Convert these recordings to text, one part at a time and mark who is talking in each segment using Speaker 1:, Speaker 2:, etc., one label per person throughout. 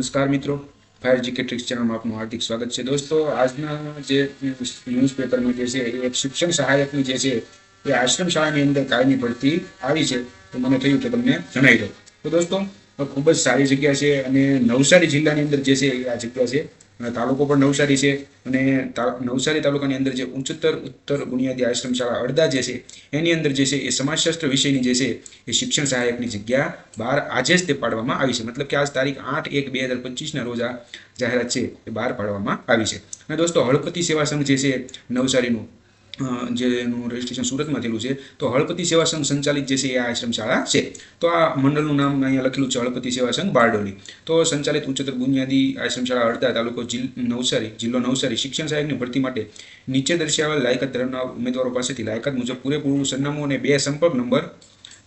Speaker 1: નમસ્કાર મિત્રો. ફાયર જીકેટ્રિક્સ ચેનલમાં આપનું હાર્દિક સ્વાગત છે. દોસ્તો, આજના જે ન્યૂઝપેપરમાં જે છે, એ શિક્ષણ સહાયકની જે છે, એ આશ્રમ શાળાની અંદર કાયમી ભરતી આવી છે. તો મને થયું કે તમને જણાવી દઉં. તો દોસ્તો, ખૂબ જ સારી જગ્યા છે અને નવસારી જિલ્લાની અંદર જે છે, એ આ જગ્યા છે. તાલુકો પણ નવસારી છે. અને નવસારી તાલુકાની અંદર જે ઉચ્ચતર, ઉત્તર બુનિયાદી આશ્રમ શાળા અડધા જે છે, એની અંદર જે છે, એ સમાજશાસ્ત્ર વિષયની જે છે, એ શિક્ષણ સહાયકની જગ્યા બહાર આજે જ તે પાડવામાં આવી છે. મતલબ કે આજ તારીખ આઠ એક બે હજાર પચીસના રોજ આ જાહેરાત છે, એ બહાર પાડવામાં આવી છે. અને દોસ્તો, હળપતિ સેવા સંઘ જે છે, નવસારીનું જેનું રજિસ્ટ્રેશન સુરતમાં થયેલું છે, તો હળપતિ સેવા સંઘ સંચાલિત જે છે એ આશ્રમ શાળા છે. તો આ મંડળનું નામ અહીંયા લખેલું છે હળપતિ સેવા સંઘ બારડોલી. તો સંચાલિત ઉચ્ચતર બુનિયાદી આશ્રમ શાળા અડધા તાલુકો નવસારી, જિલ્લો નવસારી શિક્ષણ સહાયકની ભરતી માટે નીચે દર્શાવેલ લાયકાત ધરાવનાર ઉમેદવારો પાસેથી લાયકાત મુજબ પૂરેપૂરું સરનામું અને બે સંપર્ક નંબર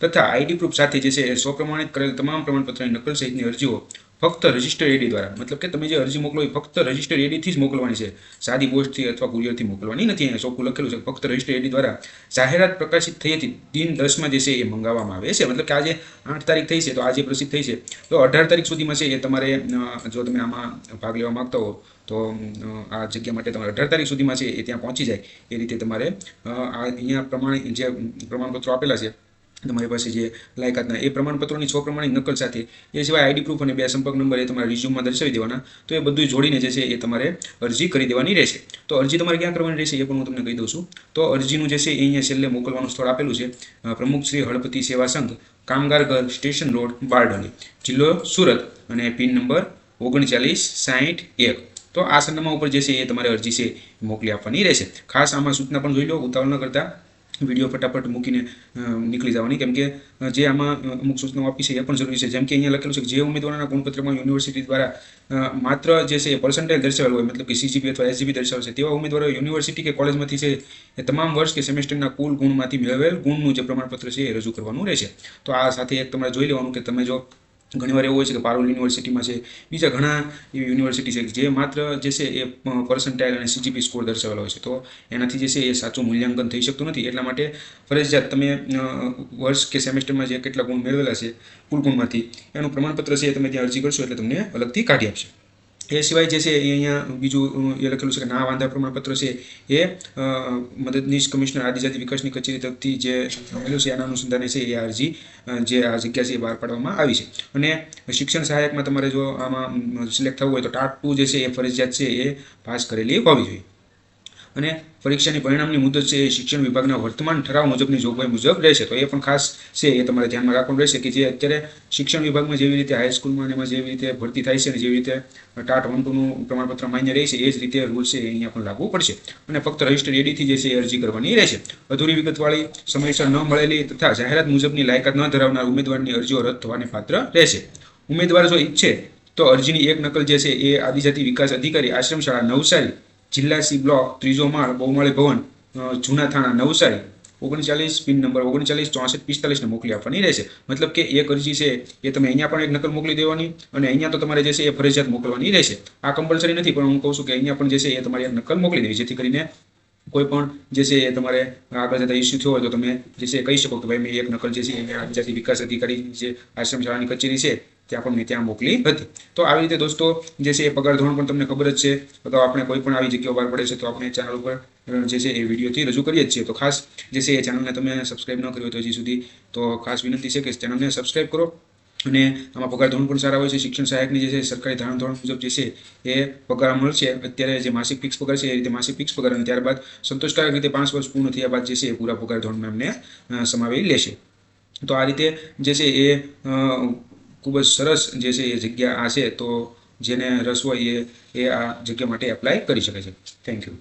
Speaker 1: તથા આઈડી પ્રૂફ સાથે જે છે એ સ્વપ્રમાણિત કરેલ તમામ પ્રમાણપત્રની નકલ સહિતની અરજીઓ ફક્ત રજિસ્ટર એડી દ્વારા. મતલબ કે તમે જે અરજી મોકલો એ ફક્ત રજિસ્ટર એડીથી જ મોકલવાની છે. સાદી પોસ્ટથી અથવા કુરિયરથી મોકલવાની નથી. અહીંયા ચોખ્ખું લખેલું છે. ફક્ત રજિસ્ટર એડી દ્વારા જાહેરાત પ્રકાશિત થઈ હતી. દિન દસમાં જે છે એ મંગાવવામાં આવે છે. મતલબ કે આજે આઠ તારીખ થઈ છે, તો આજે પ્રસિદ્ધ થઈ છે. તો અઢાર તારીખ સુધીમાં છે એ તમારે જો તમે આમાં ભાગ લેવા માંગતા હો, તો આ જગ્યા માટે તમારે અઢાર તારીખ સુધીમાં છે એ ત્યાં પહોંચી જાય. એ રીતે તમારે અહીંયા પ્રમાણે જે પ્રમાણપત્રો આપેલા છે તમારી પાસે જે લાયકાતના એ પ્રમાણપત્રોની છ પ્રમાણની નકલ સાથે, એ સિવાય આઈડી પ્રૂફ અને બે સંપર્ક નંબર એ તમારા રિઝ્યુમમાં દર્શાવી દેવાના, તો એ બધું જોડીને જે છે એ તમારે અરજી કરી દેવાની રહેશે. તો અરજી તમારે ક્યાં કરવાની રહેશે એ પણ હું તમને કહી દઉં છું. તો અરજીનું જે છે એ અહીંયા છેલ્લે મોકલવાનું સ્થળ આપેલું છે પ્રમુખ શ્રી હળપતિ સેવા સંઘ, કામગાર ઘર, સ્ટેશન રોડ, બારડોલી, જિલ્લો સુરત અને પિન નંબર ઓગણચાલીસ સાહીઠ એક. તો આ સરનામા ઉપર જે છે એ તમારે અરજી છે મોકલી આપવાની રહેશે. ખાસ આમાં સૂચના પણ જોઈ લો ઉતાવળ ન કરતા વીડિયો ફટાફટ મૂકીને નીકળી જવાની. કેમ કે જે આમાં અમુક સૂચનાઓ આપી છે એ પણ જરૂરી છે. જેમ કે અહીંયા લખેલું છે જે ઉમેદવારોના ગુણપત્રમાં યુનિવર્સિટી દ્વારા માત્ર જે છે એ પર્સન્ટેજ દર્શાવેલ હોય, મતલબ કે સીજીપી અથવા એસજીપી દર્શાવેલ છે, તેવા ઉમેદવારો યુનિવર્સિટી કે કોલેજમાંથી છે, એ તમામ વર્ષ કે સેમેસ્ટરના કુલ ગુણમાંથી મેળવેલ ગુણનું જે પ્રમાણપત્ર છે એ રજૂ કરવાનું રહેશે. તો આ સાથે એક તમારે જોઈ લેવાનું કે તમે જો ઘણીવાર એવું હોય છે કે પારોલ યુનિવર્સિટીમાં છે, બીજા ઘણા એવી યુનિવર્સિટી છે જે માત્ર જે છે એ પર્સન્ટાઇલ અને સીજીપી સ્કોર દર્શાવેલો હોય છે. તો એનાથી જે છે એ સાચું મૂલ્યાંકન થઈ શકતું નથી. એટલા માટે ફરજિયાત તમે વર્ષ કે સેમેસ્ટરમાં જે કેટલા ગુણ મેળવેલા છે, કુલ ગુણમાંથી, એનું પ્રમાણપત્ર છે એ તમે ત્યાં અરજી કરશો એટલે તમને અલગથી કાઢી આપશે. એ સિવાય જે છે એ અહીંયા બીજું એ લખેલું છે કે ના વાંધા પ્રમાણપત્ર છે એ મદદનીશ કમિશનર આદિજાતિ વિકાસની કચેરી તરફથી જે મળેલું છે એના અનુસંધાને છે એ અરજી જે આ જગ્યા છે એ બહાર પાડવામાં આવી છે. અને શિક્ષણ સહાયકમાં તમારે જો આમાં સિલેક્ટ થવું હોય તો ટાટ ટુ જે છે એ ફરજિયાત છે એ પાસ કરેલી હોવી જોઈએ. અને પરીક્ષાની પરિણામની મુદત છે એ શિક્ષણ વિભાગના વર્તમાન ઠરાવ મુજબની જોગવાઈ મુજબ રહેશે. તો એ પણ ખાસ છે, એ તમારે ધ્યાનમાં રાખવાનું રહેશે કે જે અત્યારે શિક્ષણ વિભાગમાં જેવી રીતે હાઈસ્કૂલમાં એમાં જેવી રીતે ભરતી થાય છે અને જેવી રીતે ટાટ વન ટુનું પ્રમાણપત્ર માન્ય રહેશે એ જ રીતે રૂલ છે એ અહીંયા પણ લાગુ પડશે. અને ફક્ત રજિસ્ટર એડીથી જે છે એ અરજી કરવાની રહેશે. અધૂરી વિગતવાળી સમયસર ન મળેલી તથા જાહેરાત મુજબની લાયકાત ન ધરાવનાર ઉમેદવારની અરજીઓ રદ થવાને પાત્ર રહેશે. ઉમેદવાર જો ઈચ્છે તો અરજીની એક નકલ જે છે એ આદિજાતિ વિકાસ અધિકારી આશ્રમ શાળા નવસારી જિલ્લા સી બ્લોક ત્રીજો માળ, બહુમાળી ભવન જૂના થાણા, નવસારી. ઓગણચાલીસ, પિન નંબર ઓગણચાલીસ, ચોસઠ પિસ્તાલીસને મોકલી આપવાની રહેશે. મતલબ કે એક અરજી છે, એ તમે અહીંયા પણ એક નકલ મોકલી દેવાની અને અહીંયા તો તમારે જે છે, એ ફરજિયાત મોકલવાની રહેશે. આ કમ્પલસરી નથી, પણ હું કહું છું કે અહીંયા પણ જે છે, એ તમારી નકલ મોકલી દેવી, જેથી કરીને કોઈ પણ જે છે, એ તમારે આગળ જતા ઇસ્યુ થયો હોય તો તમે જે છે કહી શકો કે ભાઈ મેં એક નકલ જે છે, એ વિકાસ અધિકારી જે આશ્રમ શાળાની કચેરી છે ત્યાં પણ મેં ત્યાં મોકલી હતી. તો આવી રીતે દોસ્તો, જે છે એ પગાર ધોરણ પણ તમને ખબર જ છે. તો આપણે કોઈ પણ આવી જગ્યાઓ બહાર પડે છે તો આપણે ચેનલ ઉપર જે છે એ વિડીયોથી રજૂ કરીએ જ છીએ. તો ખાસ જે છે એ ચેનલને તમે સબસ્ક્રાઈબ ન કર્યું તો હજી સુધી, તો ખાસ વિનંતી છે કે ચેનલને સબસ્ક્રાઇબ કરો. અને આમાં પગાર ધોરણ પણ સારા હોય છે. શિક્ષણ સહાયકની જે છે સરકારી ધારણ ધોરણ મુજબ જે છે એ પગાર મળશે. અત્યારે જે માસિક ફિક્સ પગાર છે એ રીતે માસિક ફિક્સ પગાર અને ત્યારબાદ સંતોષકારક રીતે પાંચ વર્ષ પૂર્ણ થયા બાદ જે છે એ પૂરા પગાર ધોરણમાં એમને સમાવી લેશે. તો આ રીતે જે છે એ ખૂબ જ સરસ જે છે એ જગ્યા આ છે, તો જેને રસ હોય એ એ આ જગ્યા માટે એપ્લાય કરી શકે છે. Thank you